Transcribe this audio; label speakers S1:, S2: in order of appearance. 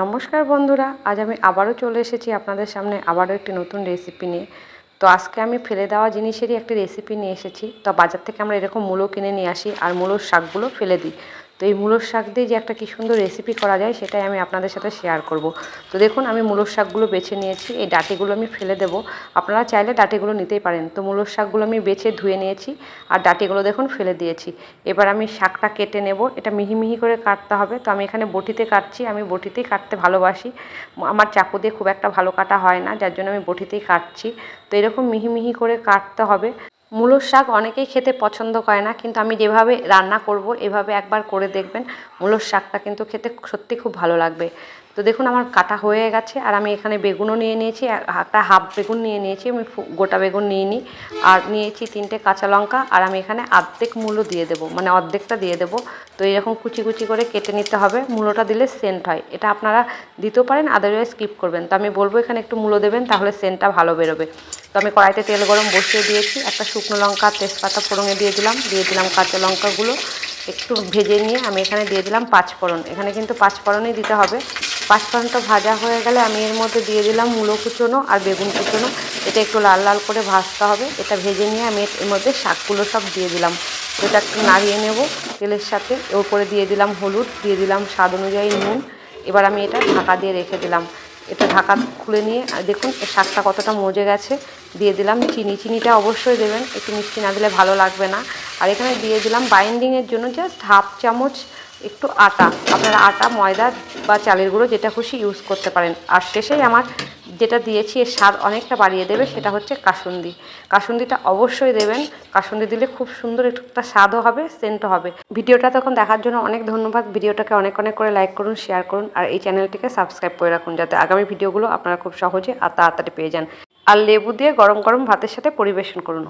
S1: নমস্কার বন্ধুরা, আজ আমি আবারও চলে এসেছি আপনাদের সামনে আবারও একটি নতুন রেসিপি নিয়ে। তো আজকে আমি ফেলে দেওয়া জিনিসেরই একটি রেসিপি নিয়ে এসেছি। তো বাজার থেকে আমরা এরকম মূলো কিনে নিয়ে আসি, আর মূলোর শাকগুলো ফেলে দিই। তো এই মূলোর শাক দিয়ে যে একটা কি সুন্দর রেসিপি করা যায়, সেটাই আমি আপনাদের সাথে শেয়ার করব। তো দেখুন, আমি মূলোর শাকগুলো বেছে নিয়েছি, এই ডাটিগুলো আমি ফেলে দেব। আপনারা চাইলে ডাটিগুলো নিতেই পারেন। তো মূলোর শাকগুলো আমি বেছে ধুয়ে নিয়েছি, আর ডাটিগুলো দেখুন ফেলে দিয়েছি। এবার আমি শাকটা কেটে নেব। এটা মিহি মিহি করে কাটতে হবে। তো আমি এখানে বটিতে কাটছি। আমি বটিতেই কাটতে ভালোবাসি। আমার চাকু দিয়ে খুব একটা ভালো কাটা হয় না, যার জন্য আমি বটিতেই কাটছি। তো এরকম মিহি মিহি করে কাটতে হবে। মূলোর শাক অনেকেই খেতে পছন্দ করে না, কিন্তু আমি যেভাবে রান্না করব, এভাবে একবার করে দেখবেন মূলোর শাকটা কিন্তু খেতে সত্যি খুব ভালো লাগবে। তো দেখুন আমার কাটা হয়ে গেছে আর আমি এখানে বেগুনও নিয়ে নিয়েছি একটা হাফ বেগুন নিয়ে নিয়েছি, আমি গোটা বেগুন নিয়ে নিই আর নিয়েছি তিনটে কাঁচা লঙ্কা, আর আমি এখানে অর্ধেক মূলো দিয়ে দেবো মানে অর্ধেকটা দিয়ে দেবো। তো এরকম কুচি কুচি করে কেটে নিতে হবে, মূলোটা দিলে সেন্ট হয়। এটা আপনারা দিতেও পারেন আদারওয়াইজ স্কিপ করবেন। তো আমি বলব এখানে একটু মূলো দেবেন, তাহলে সেন্টটা ভালো বেরোবে। তো আমি কড়াইতে তেল গরম বসিয়ে দিয়েছি, একটা শুকনো লঙ্কা, তেজপাতা ফোড়ঙে দিয়ে দিলাম দিয়ে দিলাম কাঁচা লঙ্কাগুলো। একটু ভেজে নিয়ে আমি এখানে দিয়ে দিলাম পাঁচফোড়ন। এখানে কিন্তু পাঁচফোড়নই দিতে হবে। পাঁচফোড়নটা ভাজা হয়ে গেলে আমি এর মধ্যে দিয়ে দিলাম মূলো কুচোনো আর বেগুন কুচোনো। এটা একটু লাল লাল করে ভাজতে হবে। এটা ভেজে নিয়ে আমি এর মধ্যে শাকগুলো সব দিয়ে দিলাম। এটা একটু নাড়িয়ে নেব তেলের সাথে। ওর করে দিয়ে দিলাম হলুদ, দিয়ে দিলাম স্বাদ অনুযায়ী নুন। এবার আমি এটা ঢাকা দিয়ে রেখে দিলাম। এটা ঢাকা খুলে নিয়ে দেখুন শাকটা কতটা মজে গেছে। দিয়ে দিলাম চিনি। চিনিটা অবশ্যই দেবেন, একটু মিষ্টি না দিলে ভালো লাগবে না। আর এখানে দিয়ে দিলাম বাইন্ডিংয়ের জন্য জাস্ট হাফ চামচ একটু আটা। আপনারা আটা, ময়দা বা চালের গুঁড়ো যেটা খুশি ইউজ করতে পারেন। আর শেষেই আমার যেটা দিয়েছি, এর স্বাদ অনেকটা বাড়িয়ে দেবে, সেটা হচ্ছে কাসুন্দি। কাসুন্দিটা অবশ্যই দেবেন। কাসুন্দি দিলে খুব সুন্দর একটা স্বাদও হবে, সেন্টও হবে। ভিডিওটা তখন দেখার জন্য অনেক ধন্যবাদ। ভিডিওটাকে অনেক অনেক করে লাইক করুন, শেয়ার করুন, আর এই চ্যানেলটিকে সাবস্ক্রাইব করে রাখুন, যাতে আগামী ভিডিওগুলো আপনারা খুব সহজে আর তাড়াতাড়ি পেয়ে যান। আর লেবু দিয়ে গরম গরম ভাতের সাথে পরিবেশন করুন।